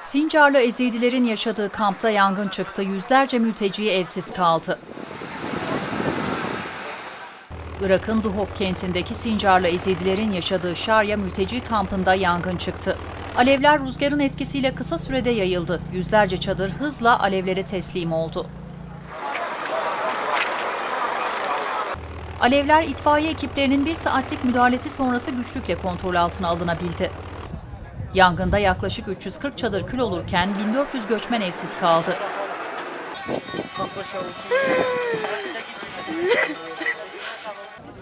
Sincarlı Ezidilerin yaşadığı kampta yangın çıktı. Yüzlerce mülteci evsiz kaldı. Irak'ın Duhok kentindeki Sincarlı Ezidilerin yaşadığı Şarya mülteci kampında yangın çıktı. Alevler rüzgarın etkisiyle kısa sürede yayıldı. Yüzlerce çadır hızla alevlere teslim oldu. Alevler itfaiye ekiplerinin bir saatlik müdahalesi sonrası güçlükle kontrol altına alınabildi. Yangında yaklaşık 340 çadır kül olurken 1400 göçmen evsiz kaldı.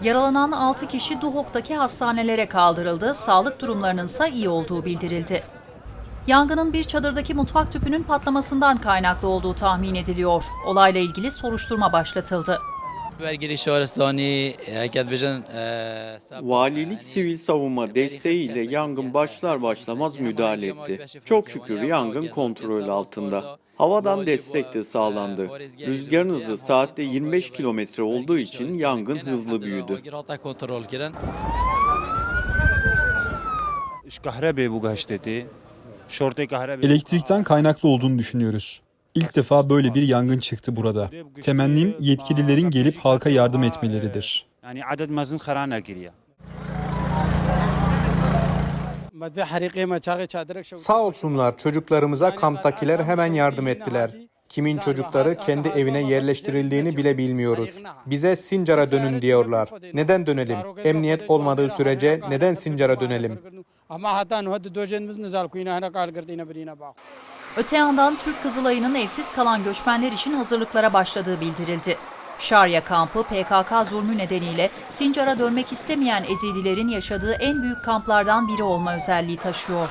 Yaralanan 6 kişi Duhok'taki hastanelere kaldırıldı, sağlık durumlarının ise iyi olduğu bildirildi. Yangının bir çadırdaki mutfak tüpünün patlamasından kaynaklı olduğu tahmin ediliyor. Olayla ilgili soruşturma başlatıldı. Valilik sivil savunma desteğiyle yangın başlar başlamaz müdahale etti. Çok şükür yangın kontrol altında. Havadan destek de sağlandı. Rüzgarın hızı saatte 25 kilometre olduğu için yangın hızlı büyüdü. Elektrikten kaynaklı olduğunu düşünüyoruz. İlk defa böyle bir yangın çıktı burada. Temennim yetkililerin gelip halka yardım etmeleridir. Yani adet mazun kharana giriyor. Sağ olsunlar çocuklarımıza kamptakiler hemen yardım ettiler. Kimin çocukları kendi evine yerleştirildiğini bile bilmiyoruz. Bize Sincar'a dönün diyorlar. Neden dönelim? Emniyet olmadığı sürece neden Sincar'a dönelim? Öte yandan Türk Kızılayı'nın evsiz kalan göçmenler için hazırlıklara başladığı bildirildi. Şarya kampı PKK zulmü nedeniyle Sincar'a dönmek istemeyen Ezidilerin yaşadığı en büyük kamplardan biri olma özelliği taşıyor.